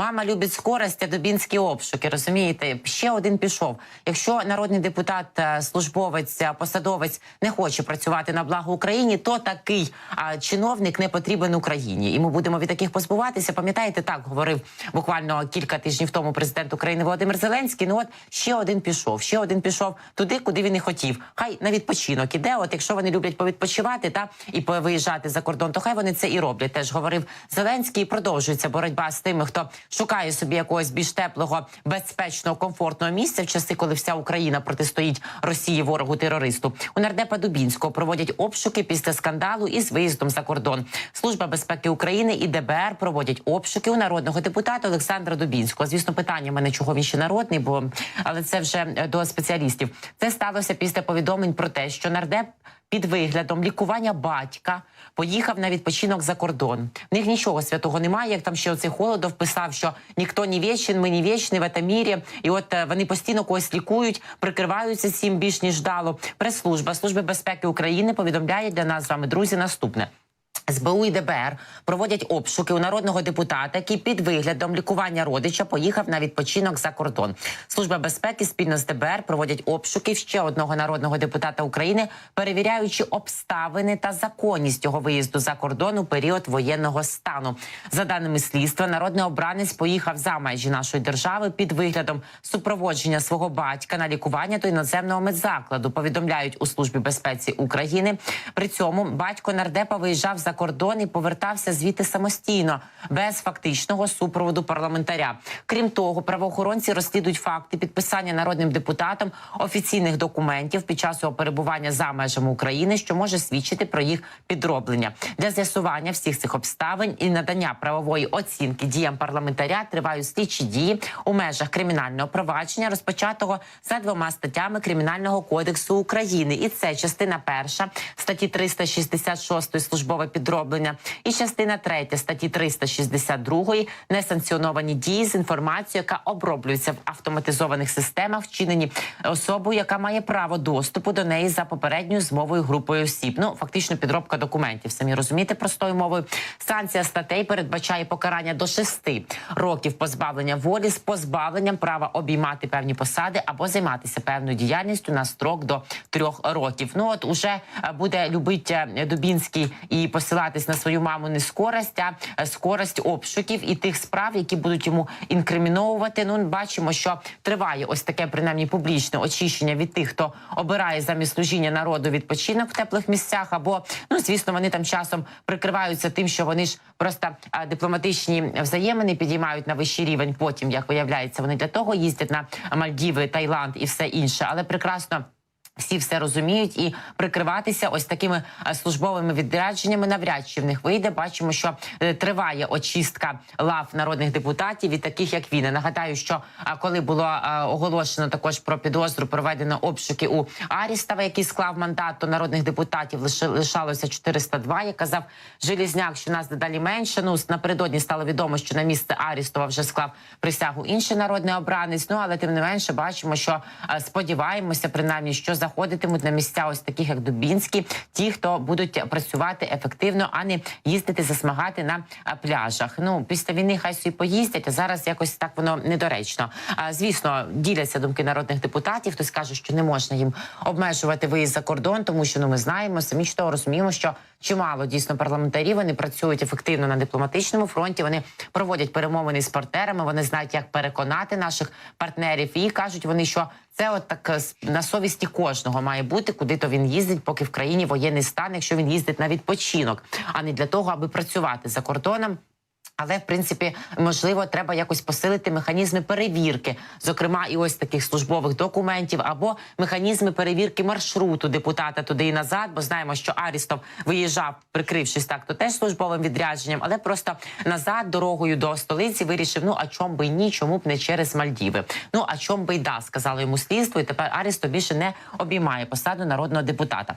Мама любить скорость, а дубінські обшуки. Розумієте, ще один пішов. Якщо народний депутат, е, службовець, е, посадовець не хоче працювати на благо Україні, то такий а, чиновник не потрібен Україні. І ми будемо від таких позбуватися. Пам'ятаєте, так говорив буквально кілька тижнів тому президент України Володимир Зеленський. Ну от ще один пішов, ще один пішов туди, куди він і хотів. Хай на відпочинок іде. От якщо вони люблять повідпочивати та і виїжджати за кордон, то хай вони це і роблять. Теж говорив Зеленський. І продовжується боротьба з тими, хто шукає собі якогось більш теплого, безпечного, комфортного місця в часи, коли вся Україна протистоїть Росії, ворогу терористу. У нардепа Дубінського проводять обшуки після скандалу із виїздом за кордон. Служба безпеки України і ДБР проводять обшуки у народного депутата Олександра Дубінського. Звісно, питання мене чого він ще народний, бо але це вже е, до спеціалістів. Це сталося після повідомлень про те, що нардеп під виглядом лікування батька поїхав на відпочинок за кордон. В них нічого святого немає. Як там ще оцей холодов писав, що ніхто не вічен, ми не вічні в этом мірі. І от е, вони постійно когось лікують, прикриваються цим більш ніж дало. Прес-служба служби безпеки України повідомляє для нас з вами, друзі, наступне. СБУ і ДБР проводять обшуки у народного депутата, який під виглядом лікування родича поїхав на відпочинок за кордон. Служба безпеки спільно з ДБР проводять обшуки ще одного народного депутата України, перевіряючи обставини та законність його виїзду за кордон у період воєнного стану. За даними слідства, народний обранець поїхав за межі нашої держави під виглядом супроводження свого батька на лікування до іноземного медзакладу. Повідомляють у службі безпеці України. При цьому батько нардепа виїжджав за кордон і повертався звідти самостійно, без фактичного супроводу парламентаря. Крім того, правоохоронці розслідують факти підписання народним депутатом офіційних документів під час його перебування за межами України, що може свідчити про їх підроблення для з'ясування всіх цих обставин і надання правової оцінки діям парламентаря тривають слідчі дії у межах кримінального провадження, розпочатого за двома статтями кримінального кодексу України, і це частина перша статті 366 службове підроблення, і частина третя статті 362 несанкціоновані дії з інформацією, яка оброблюється в автоматизованих системах, вчинені особою, яка має право доступу до неї за попередньою змовою групою осіб. Ну фактично підробка документів. Самі розумієте простою мовою. Санкція статей передбачає покарання до шести років позбавлення волі з позбавленням права обіймати певні посади або займатися певною діяльністю на строк до трьох років. Ну от уже е, буде любить е, Дубінський і посилатись на свою маму не скорость, а е, скорость обшуків і тих справ, які будуть йому інкриміновувати. Ну бачимо, що триває ось таке принаймні публічне очищення від тих, хто обирає замість служіння народу відпочинок в теплих місцях, або ну звісно, вони там часом прикриваються тим, що вони ж просто дипломатичні взаємини підіймають на вищий рівень. Потім як виявляється, вони для того їздять на Мальдіви, Таїланд і все інше, але прекрасно. Всі все розуміють і прикриватися ось такими е, службовими відрядженнями навряд чи в них вийде. Бачимо, що е, триває очистка лав народних депутатів від таких, як він. Я Нагадаю, що а, коли було оголошено також про підозру, проведено обшуки у Арістова, який склав мандат, то народних депутатів лишалося 402. Як казав Желізняк, що нас дедалі менше. Ну напередодні стало відомо, що на місце Арістова вже склав присягу інший народний обранець. Ну але тим не менше бачимо, що сподіваємося, принаймні, що заходитимуть на місця ось таких, як Дубінський, ті, хто будуть працювати ефективно, а не їздити засмагати на пляжах. Ну після війни хай собі поїздять, а зараз якось так воно недоречно. А звісно, діляться думки народних депутатів. Хтось каже, що не можна їм обмежувати виїзд за кордон, тому що ну ми знаємо самі ж того розуміємо, що чимало дійсно парламентарів вони працюють ефективно на дипломатичному фронті. Вони проводять перемовини з партнерами. Вони знають, як переконати наших партнерів, і кажуть вони, що це от так е, на совісті кожного має бути, куди то він їздить, поки в країні воєнний стан, якщо він їздить на відпочинок, а не для того, аби працювати за кордоном. Але в принципі, можливо, треба якось посилити механізми перевірки, зокрема, і ось таких службових документів, або механізми перевірки маршруту депутата туди і назад. Бо знаємо, що Арістов виїжджав, прикрившись так, то теж службовим відрядженням, але просто назад дорогою до столиці вирішив: ну а чом би ні, чому б не через Мальдіви. Ну а чом би й да, сказали йому слідство, і тепер Арістов більше не обіймає посаду народного депутата.